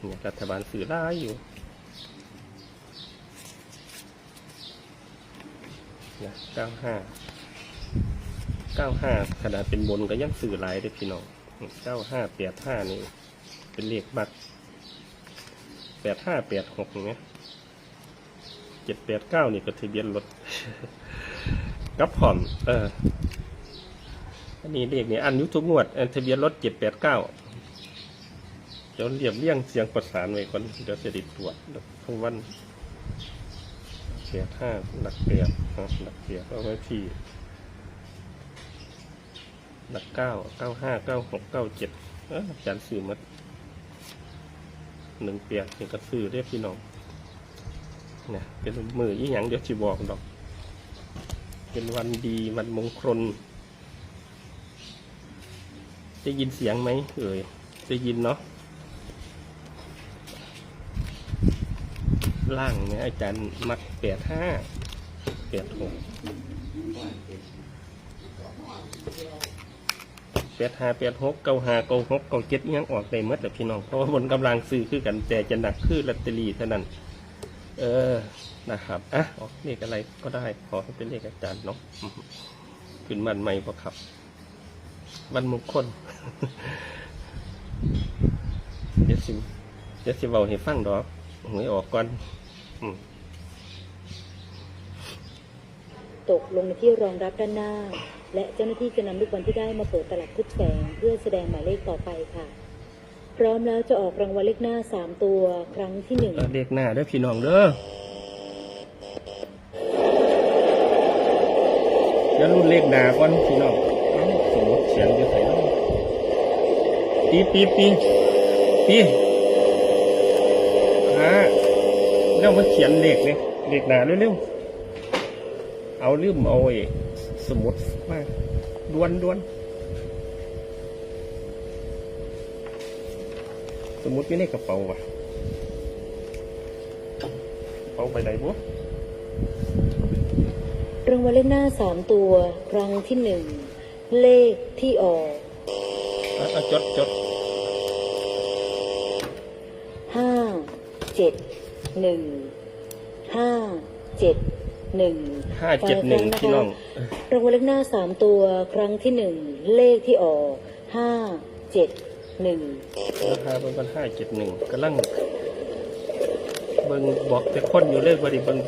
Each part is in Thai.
เนี่ยรัฐบาลสื่อร้ายอยู่นะเก้าห้าเก้าห้าขนาดเป็นบนก็ยังสื่อหลายเด้พี่น้องเก้าห้าแปดห้านี่ เป็นเลขบัตรแปดห้าแปดหกอย่างเงี้ยเจ็ดแปดเก้านี่ก็ทะเบียนรถกับผ่อน เอออันนี้เลขนี่อันยุทุกงวดทะเบียนรถเจ็ดแปดเก้า ดี๋ยวเรียบเรียงเสียงประสานไว้ก่อนเดี๋ยวจะได้ตรวจทั้งวันแปดห้าหลักแปดอะหลักแปดเอาไว้ที่หลักเก้าเก้าห้าเก้าหกเก้าเจ็ดเอาจารย์สื่อมาหนึ่งเปียกนี่ก็ซื้อเรียกพี่น้องเนี่ยเป็นมือยี่หยังเดี๋ยวจีบอกดอก เป็นวันดีวันมงคลได้ยินเสียงไหมเอ่ยได้ยินเนาะ ล่างเนี่ยอาจารย์มักแปดห้าแปดหกแปดห้าแปดหกเก้าห้าเก้าหกเก้าเจ็ดยังออกได้หมดแหละพี่น้องเพราะว่าบนกำลังซื้อคือกันแต่จะหนักคือลอตเตอรี่เท่านั้น เออนะครับอะออกเลขอะไรก็ได้ขอให้เป็นเลขอาจารย์เนาะอืมขึ้นมันใหม่ปะครับวันมงคลเดี๋ยวสิเดี๋ยวสิเบาให้ฟังดอก หวยออกก่อนอืมตกลงในที่รองรับด้านหน้า และเจ้าหน้าที่จะนำลูกบอลที่ได้มาเปิดตลับทึบแสงเพื่อแสดงหมายเลขต่อไปค่ะ พร้อมแล้วจะออกรางวัลเลขหน้า3ตัวครั้งที่หนึ่งเลขหน้าเด้อพี่น้องเด้อเดี๋ยวรุ่นเลขหน้าก่อนพี่น้องเอ้าสมมติเสียงจะใส่แล้วปีปีปีปีฮะ แล้วมาเขียนเลขเนี่ยเลขหน้าเร็วๆ เอาลืมเอาไอ้สมุดมาดวนดวนสมุดอยู่ในกระเป๋าว่ะกระเป๋าไปไหนบุ๊รางวัลเลขหน้า3ตัวครั้งที่หนึ่งเลขที่ออกอะอะจดจดห้าเจ็ด หนึ่งห้าเจ็ดหนึ่งห้าเจ็ดหนึ่งพี่น้องรางวัลเลขหน้า3ตัวครั้งที่หนึ่งเลขที่ออกห้าเจ็ดหนึ่งราคาเป็นพันห้าเจ็ดหนึ่งกำลังเบิ่งบอกแต่คนอยู่เลยว่าดิเบิ่ง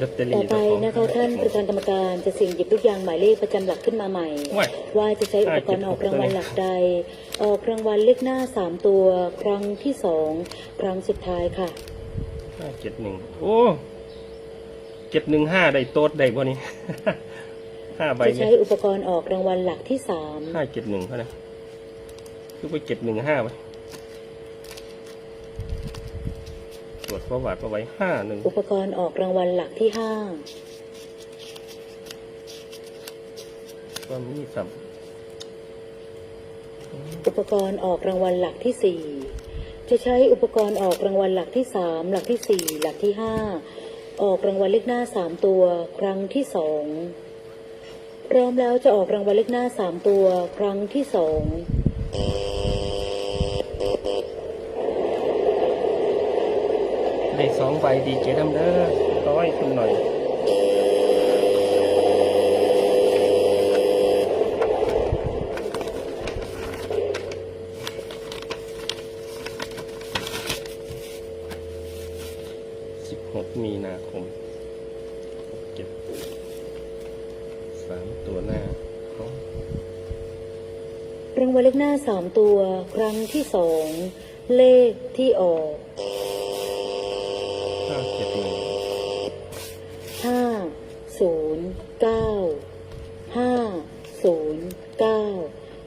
ลอตเตอต่อรี่ไปเจ้าของนะคะท่านประธานกรรมการจะเสี่ยงหยิบลูกยางหมายเลขประจำหลักขึ้นมาใหม่ว้ายว่าจะใช้อุปกรณ์ออกรางวัลหลักใด ออกรางวัลเลขหน้า3ตัว ครั้งที่สองครั้งสุดท้ายค่ะ ห้าเจ็ดหนึ่งโอ้เจ็ดหนึ่งห้าได้โต๊ดได้บ่นี่ ห้าใบจะเนี่ใช้ยอุปกรณ์ออกรางวัลหลักที่สามห้าเจ็ดหนึ่งเขานะคือไปเจ็ดหนึ่งห้าไปตรวจประวัติเอาไว้ห้าหนึ่งอุปกรณ์ออกรางวัลหลักที่ห้าก็มีสัมอุปกรณ์ออกรางวัลหลักที่สี่ จะใช้อุปกรณ์ออกรางวัลหลักที่สามหลักที่สี่หลักที่ห้าออกรางวัลเลขหน้าสามตัว ครั้งที่สองพร้อมแล้วจะออกรางวัลเลขหน้าสามตัว ครั้งที่สองได้สองใบดีเจดำเด้อร้อยคุณหน่อย สิบหกมีนาคมหกเจ็ดสามตัวหน้าเขารางวัลเลขหน้าสามตัวครั้งที่สองเลขที่ออกห้าเจ็ดหนึ่งห้าศูนย์เก้าห้าศูนย์เก้า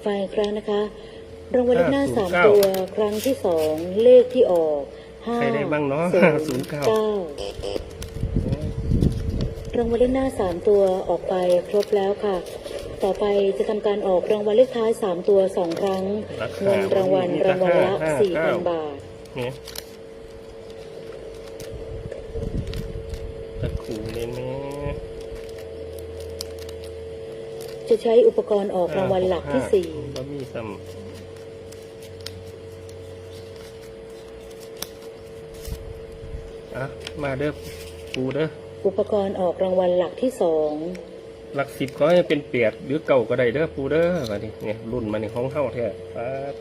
ไฟล์อีกครั้งนะคะรางวัลเลขหน้าสามตัวครั้งที่สองเลขที่ออกห้า ใครได้บ้างเนาะศูห้านศูนย์ย์เก้าเก้ารางวัลเลขหน้าสามตัวออกไปครบแล้วค่ะ ต่อไปจะทำการออกรางวัลเลขท้ายสามตัวสองครั้งเงินรางวัลรางวัลละสี่พันบาทเนี่ยตะขูเนี่ยแม่จะใช้อุปกรณ์ออกรางวัลหลักที่สี่บะมีซ้ อะมาเด้อปูเด้ออุปกรณ์ออกรางวัลหลักที่สองหลักสิบก็ให้เป็นเปียดหรือเก่าก็ได้เด้อปูเด้อมาดิเนี่ยรุ่นมาในห้องเฮาแท้ครับ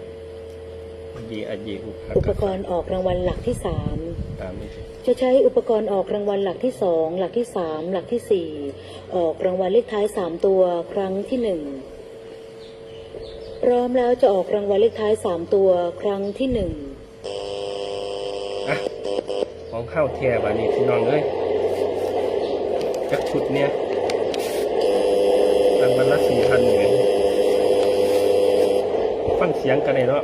ดีอะดีอุปอุปกรณ์ออกรางวัลหลักที่สามตามนี้จะใช้อุปกรณ์ออกรางวัลหลักที่สองหลักที่สามหลักที่สี่ออกรางวัลเลขท้ายสามตัวครั้งที่หนึ่งพร้อมแล้วจะออกรางวัลเลขท้ายสามตัวครั้งที่หนึ่งอะ ของข้าวแท้บานี้พี่น้องเอ้ยจักชุดเนี่ยรางวัลละสี่พันเหมือนฟังเสียงกันเลยเนาะ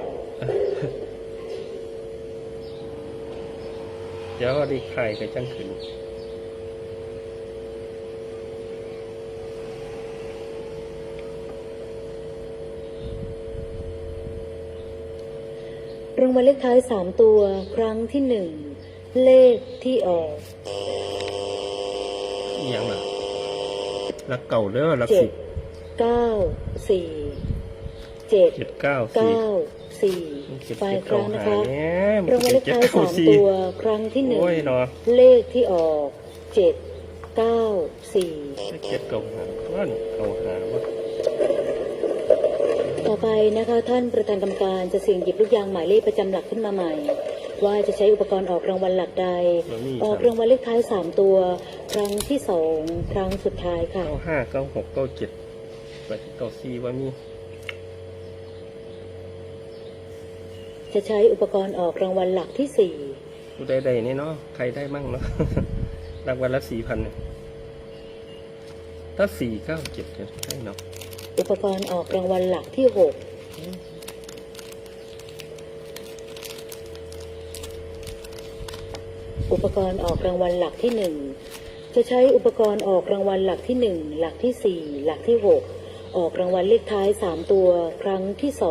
เดี๋ยวดีใครก็จังขึ้นรางวัลเลขท้ายสามตัว ครั้งที่หนึ่ง เลขที่ออกอีหยังล่ะรักเก่าเด้อรักเจ็สิดเก้าสี่เจ็ดเจ็ดเก้าสี่เก้าสี่เจ็ดไปเจ็ดครั้เก้างนะหาคะเนี่ยมันรางวัลเลขเจ็ดท้ายเก้าสามสี่ตัวครั้งที่หนึ่งโอ้ยเนาะเลขที่ออกเจ็ดเก้าสี่เจ็ดเก้าหาว่านี่เก้าหาว่าต่อไปนะคะ ท่านประธานกรรมการจะเสี่ยงหยิบลูกยางหมายเลขประจำหลักขึ้นมาใหม่ ว่าจะใช้อุปกรณ์ออกรางวัลหลักใดแล้วนี่ออกครับรางวัลเลขท้ายสามตัว ครั้งที่สองครั้งสุดท้ายค่ะเก้าห้าเก้าหกเก้าเจ็ดไปเก้าสี่ว่ามีจะใช้อุปกรณ์ออกรางวัลหลักที่สี่ผู้ใดๆนี่เนาะใครได้มั่งเนาะรางวัลละสี่พันเนี่ยถ้าสี่เก้าเจ็ดเนี่ยได้เนาะอุปกรณ์ออกรางวัลหลักที่หก อุปกรณ์ออกรางวัลหลักที่ 1 จะใช้อุปกรณ์ออกรางวัลหลักที่ 1 หลักที่ 4 หลักที่ 6 ออกรางวัลเลขท้าย 3 ตัว ครั้งที่ 2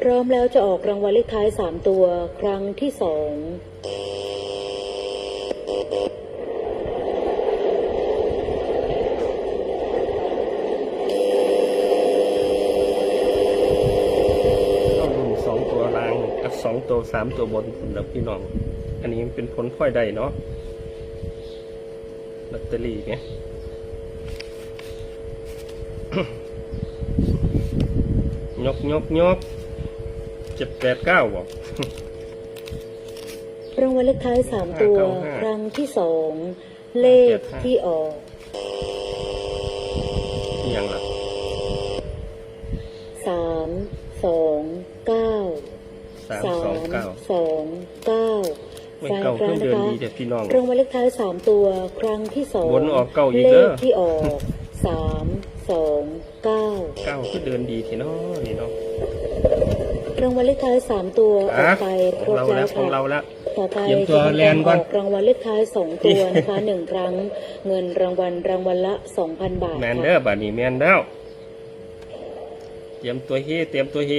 พร้อมแล้วจะออกรางวัลเลขท้าย 3 ตัว ครั้งที่ 2 สองตัวสามตัวบนแล้วพี่น้อง อันนี้เป็นผลพลอยได้เนาะลอตเตอรี่ไงยกยกยกเจ็ดแปดเก้าบอกรางวัลเลขท้ายสามตัวห้าเก้าห้าครั้งที่สอง เลขที่ออกอหย่างละสามสอง ม่ฟังเก่าครั้เพิ่งงนะเดือนคะดีแต่พี่น้องรางวัลเลขท้ายสามตัวครั้งที่สองวนออกเก้าอีกเลเด้อขที่ออกสามสองเก้าเก้าคือเดือนดีทีเนาะนี่เนาะรางวัลเลขท้ายสามตัวออกไปครบเราแล้แล้ววของค่ะเราแล้วต่อไปเตรียมตัวจะทำแลกานรก่ออนอกรางวัลเลขท้ายสองตัวนะคะหนึ่งครั้ง เงินรางวัลรางวัลละสองพันบาทแมนค่ะเด้อบาดนี้แมนแล้วเตรียมตัวเฮเตรียมตัวเฮ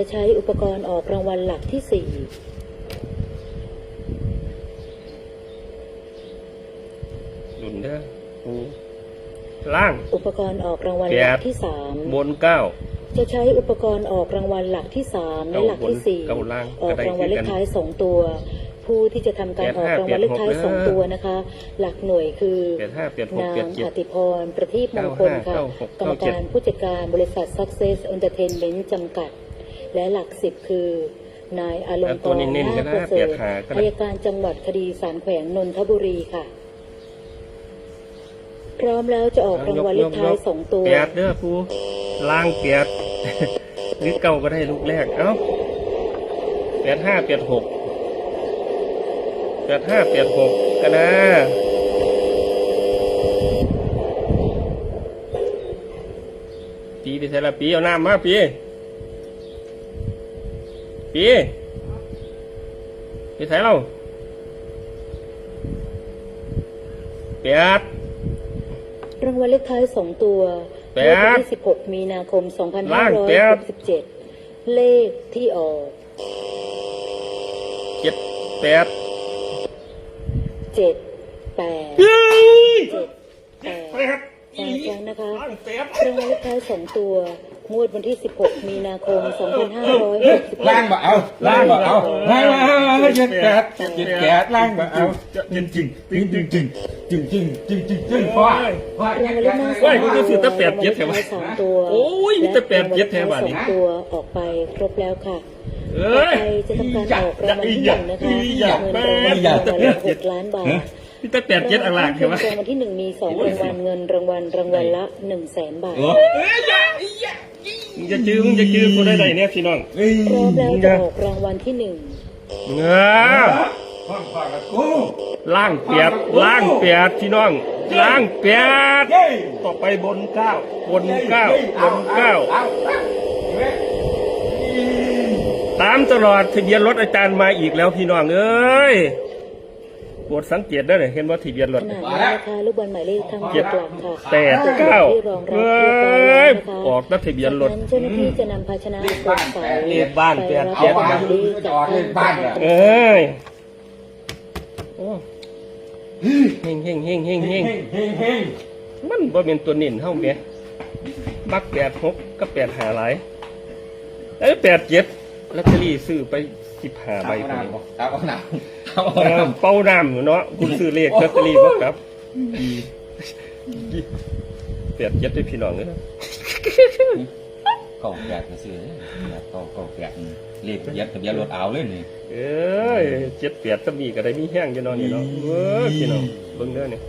จะใช้อุปกรณ์ออกรางวัลหลักที่สี่หลุนเด้อปูล่าง อุปกรณ์ออกรางวัลแปดหลักที่สามบนเก้าจะใช้อุปกรณ์ออกรางวัลหลักที่สามและหลักที่สี่เก้าล่างออกรางวัลเลขท้ายสองตัว ผู้ที่จะทำการแปดออกห้ารางวัลเลขท้ายแปดหกสองตัวนะคะ หลักหน่วยคือเปลี่ยนห้าเปลี่ยนหกนาเปลี่ยงนเจ็ดอติพรประทีปมงคลค่ะเก้าห้าเก้าหกกรรมเก้าเจ็ดการผู้จัดการบริษัท Success Entertainment จำกัด และหลักสิบคือนายอลงกตัวรเน้นๆก็นาได้คประเสริเปลี่ยฐนหาก็ได้อายการจังหวัดคดีสารแขวงนนทบุรีค่ะ พร้อมแล้วจะออกรางวัลเลขท้ายสองตัวเปียดเด้อปูล่างเปียดหรือเก่าก็ได้ลูกแรก เอ้าเปียดห้าเปียดหกเปียดห้าเปียดหกกันนะปีไปใส่ละปีเอาน้ำมาปี ปีพี่ไทยเราแปดรางวัลเลขท้ายสองตัวแปดที่สิบหกมีนาคมสองพันห้าร้อยหกสิบเจ็ดเลขที่ออกเจ็ดแปดเจ็ดแปดเจ็ดแปดฟังนะคะรางวัลเลขท้ายสองตัว งวดวันที่ 16 มีนาคม 2560ล่างบ่เอาล่างบ่เอาล่างบ่เอาเจ็ดแปดเจ็ดแปดล่างบ่เอาจริงจริงจริงจริงจริงจริงจริงจริงจริงจริงพ่อพ่อรางวัลเลขหน้าเฮ้ยมันจะซื้อแต่แปดเจ็ดแถววะสามตัวโอ้ยมีแต่แปดเจ็ดแถววะนี่และรางวัลเลขท้ายสองตัวออกไปครบแล้วค่ะเอ้ยใครจะทำการออกรางวัลที่หนึ่งนะคะอยากเงินแม่รางวัลอยากรางวัลละหกล้านบาทพี่แต่แปดเจ็ดอังหลากเห็นไหมรางวัลที่หนึ่งมีสองรางวัลเงินรางวัลรางวัลละหนึ่งแสนบาทเออ มึงจะจื้อมึงจะจื้อกูได้ไหนเนี่ยพี่น้องเอ้ยพร้อมแล้วจะออกรางวัลที่หนึ่งเงาพ่อพ่อกับกูล่างเปียดล่างเปียดพี่น้องล่างเปียดต่อไปบนเก้าบนเก้าบนเก้าเอาตามตลอดทะเบียนรถอาจารย์มาอีกแล้วพี่น้องเอ้ย โปรดสังเกตได้เลยเห็นว่าทะเบียนรถขนาดนี้นะคะลูกบอลหมายเลขทั้งหมดหลักค่ะแปดเก้าที่รองรับเอ้เรียบร้อยยแล้วนะคะออกนัทะเบียนรถ จากนั้นเจ้าหน้าที่จะนำภาชนะกดใส่เลขบ้านแปดไปเจ็ดรับรางวัลเลขจากทางประกันเอ้ยโอ้เฮงเฮงเฮงเฮงเฮงเฮงเฮงมันบ่เป็นตัวเน้นเท่าเมียมักแปดหกก็แปดหาหลายเอ้ยแปดเจ็ด ลอตเตอรี่ซื้อไปสิบห้าใบเอาคนหนันี้กเอาหนักเอาเอหนัอกเป้าน้ำอยู่เนาะคุณซื้อเลขลอตเตอรี่บ่ครับแปดเจ็ดได้พี่น้องเลยเก้าแปดก็ซื้อเก้าเก้าแปดเลขยัดทะเบียนรถเอาเลยนี่เอ้ยเจ็ดแปดก็มีก็ได้มีแห้งอยู่เนาะนี่เนาะเว้ยพี่น้องเบิ่งเด้อเนี่ย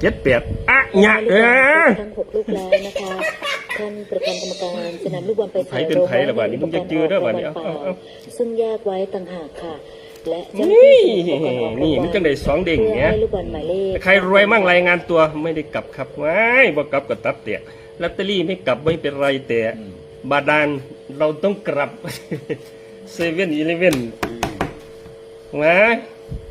เจ็ดแปดอะหยะเอ้ยทั้งหกลูกแล้วนะคะ ท่านประธานกรรมการจะนำลูกบอลไปไผเป็นไผล่ะบัดนี้มึงจะจื้อเด้อบัดนี้เอาเอาเอาซึ่งแยกไว้ต่างหากค่ะ และเจ้าหานี่ที่จะออกรางวัลนี่มันจังได้สองเด้งเพื่อเนี่ยให้ลูกบอลหมายเลขใครรวยมั่งรายงานตัวไม่ได้กลับครับว้ายบ่กลับก็ตับแตกลอตเตอรี่ไม่กลับไม่เป็นไรแต่บาดาลเราต้องกลับเซเว่นอีเลเว่นว้าย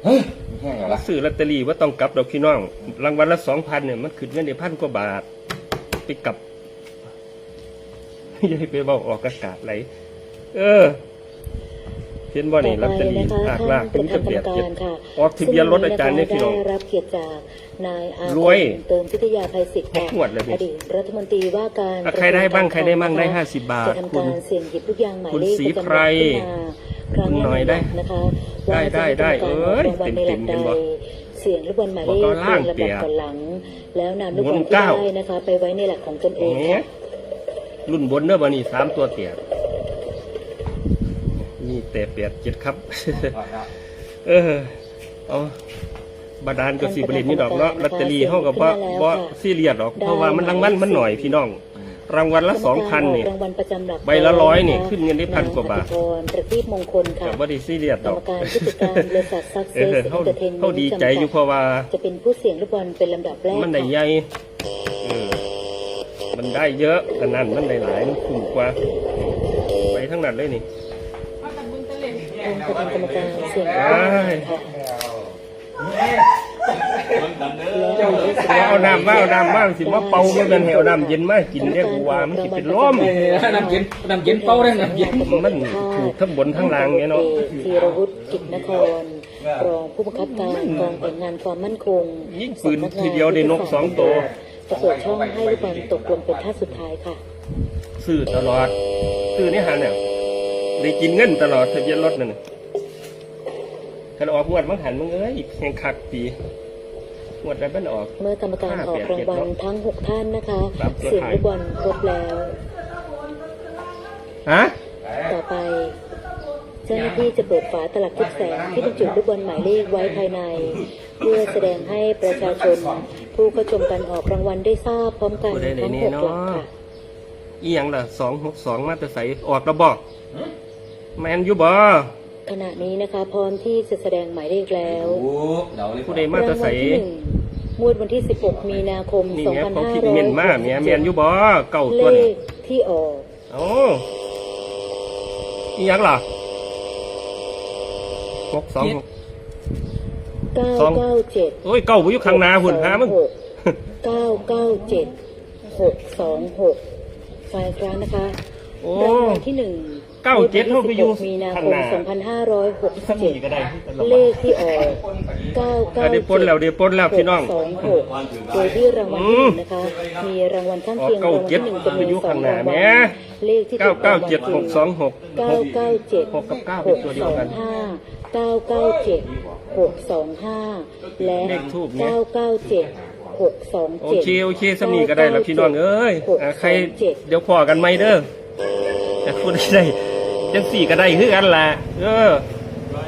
เฮ้ยแห้งแล้วล่ะซื้อลอตเตอรี่ว่าต้องกลับดอกพี่น้อง รางวัลละสองพันเนี่ยมันขึ้นเงินในพันกว่าบาท ไปกลับ อย่าให้ไปบอกออกอากาศไหลเออเห็นบ่นี่ลอตเตอรี่ต่อลากไปลากนะคะถึงท่านประธานกรรมจะเบียดการค่ะออกทะเบียนรถอาจารย์เนี่ยพี่น้องได้รับเกียรติจากนายอารวยเติมพิทยาภัยศิษย์ค่ะหกงวดเลยดิอดีตรัฐมนตรีว่าการอะใครได้บ้างใครได้บ้างได้50บาทจะทำการเสี่ยงหยิบลูกยางหมายคุณเลขศรีประจำไพรหลักขึ้นมาครั้งคุณหน่ละอยหได้นึ่งหลักนะคะได้ว่าจะได้ทำได้การออกรางวัลในหลักเต็ใดมๆเห็นบ่เสี่ยงลูกบอลหมายเลขบอกเอาล่างเรียงลำดับเปียกก่อนหลัง แล้วนำลูกบอลหมุนที่เก้าได้นะคะ ไปไว้ในหลักของตนเองเอ๊ะค่ะ รุ่นบนเนอะบันนี้สามตัวเตียนี่แต่แปดเจ็ดครับ เออ เอาบาดาลก็สิบริณนี่ดอกเนาะลอตเตอรี่เฮากับว่าว่าซีเรียสดอก เพราะว่ามันรางวัลมันหน่อยพี่น้อง รางวัลละสองพันนี่รางวัลประจำหลักใบละร้อยนี่ะคะขึ้นเงินได้พันกว่าบาทนงอภิพรประทีปมงคลค่ะกับว่าได้ซีเรียสกดรอรกมการผู้จัดการบริษัทซักเซเอสอเอนเขาเตอร์เทนเมนต์เขาดีใจอยู่เพราะว่า จะเป็นผู้เสี่ยงลูกบอลเป็นลำดับแรกมันได้ค่ะใหญ่เออ มันได้เยอะอันนั้นมันได้หลายมันคุ้มกว่า ไปทั้งนั้นเลยนี่ท่านประธานกรรมการเสี่ยงได้ค่ะและหมายเลขสิบว่าเอาน้ำมาเอาน้ำมาสิมาเป่ามันเป็นให้เอาน้ำเย็นมากินเนี่ยกูว่ามันสิเป็นลมน้ำเย็นน้ำเย็นเป้าได้น้ำเย็นมันถูกทั้งบนทั้งล่างเนี่ยเนาะธีรวุฒิกิจนครรองผู้บังคับการกองแต่งงานความมั่นคง ยิงปืนทีเดียวได้นกสองตัว จะเปิดช่องให้ลูกบอลตกลงเป็นท่าสุดท้ายค่ะ ซื้อตลอด ซื้อนี่หาเนี่ยได้กินเงินตลอดทะเบียนรถนั่นน่ะคันออกงวดมังหันมึงเอ้ยแข่งคักปีงวดแล้วมันออก เมื่อกรรมการออกรางวัลทั้ง6ท่านนะคะครับเสียงลูกบอลครบแล้วฮะต่อไปเจ้าหน้าที่จะเปิดฝาตลับทุกแสงที่บรรจุลูกบอลหมายเลขไว้ภายใน เพื่อแสดงให้ประชาชน ผู้เข้าชมการออกรางวัลได้ทราบพร้อมกันทั้งหกหลักค่ะอีหยังล่ะสองหกสองมาแต่ใสออกระบอกแมนยูบอขณะนี้นะคะพร้อมที่จะแสดงหมายเลขแล้วโอ้เดาเลยผู้ใดมาแต่ใสรางวัลที่หนึ่งงวดวันที่ 16 มีนาคมนี่แม่เขาคิดเมียนมาเมียแมนยูบอเก่าเลตัวนี่ขที่ออกโอ้อีหยังล่ะหกสองหก เก้าเก้าเจ็ดโอ้ยเก้าบ่อยู่ข้างนาหุ่นฮะมึง เก้าเก้าเจ็ดหกสองหกไฟล์ครั้งนะคะโอ้ที่หนึ่งเก้าเจ็ดเข้าไปยู่วันษมีนาคมสองพันห้าร้อยหกสิบเจ็ดเลขที่ออกเก้าเก้าอะเดีปนแล้วดี๋ปนแล้วพี่น้อง สองหกโดยที่รางวัลที่หนึ่งนะคะ มีรางวัลข้างเคียงรางวัลที่หนึ่งจำนวนสองรางวัลเลขที่เก้าเก้าเจ็ดหกสองหกเก้าเก้าเจ็ดหกกับเ9เป็นตัวเดียวกันาเก้าเก้าเจ็ดหกสองห้าและ เลขทูปเนี่ยเก้าเก้าเจ็ดหกสองโอเจ็ดเคโอเคสมีก็ได้แล้วพี่น้องเอ้ยอะใครเดี๋ยวพอกันไหมเด้อแต่คุณได้จังสี่ก็ได้คือกันล่ะเออ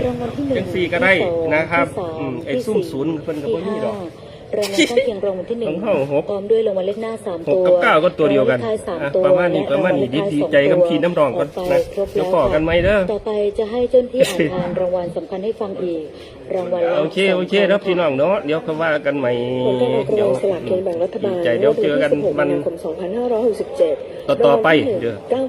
รางวัลที่หนึ่งเป็นฟรีก็ได้ที่สองนะครับที่สามอืมไอ้ที่ซุ่มสี่ศูนย์เพิ่นก็บ่มีดอกที่ห้า รางวัลข้างเคียงรางวัลที่หนึ่งของเขาหก พร้อมด้วยรางวัลเลขหน้าสามหกตัวกับเก้าก็ตัวเดียวกันรางวัลเลขท้ายสามอะตัวประมาณนี้และประมาณนี้งวัลเลขท้ยดีสองใจกับตัวพี่น้ำรองก่อนกไปนะครบเดี๋ยวแล้วพอกันไหมเด้อ ต่อไปจะให้เจ้าหน้าที่อ่านทานรางวัลสำคัญให้ฟังอีก รางวัลละโอเคโอเคแล้วพี่น้องเนาะเดี๋ยวก็ว่ากันใหม่ผลการออกรางเดี๋ยววัลสลากกินแบ่งรัฐบาลดีใจเดี๋ยวเจอกันงวดวันมีนาคม2567ต่อๆไปรางวัลที่หนึ่งเดี๋ยวเก้า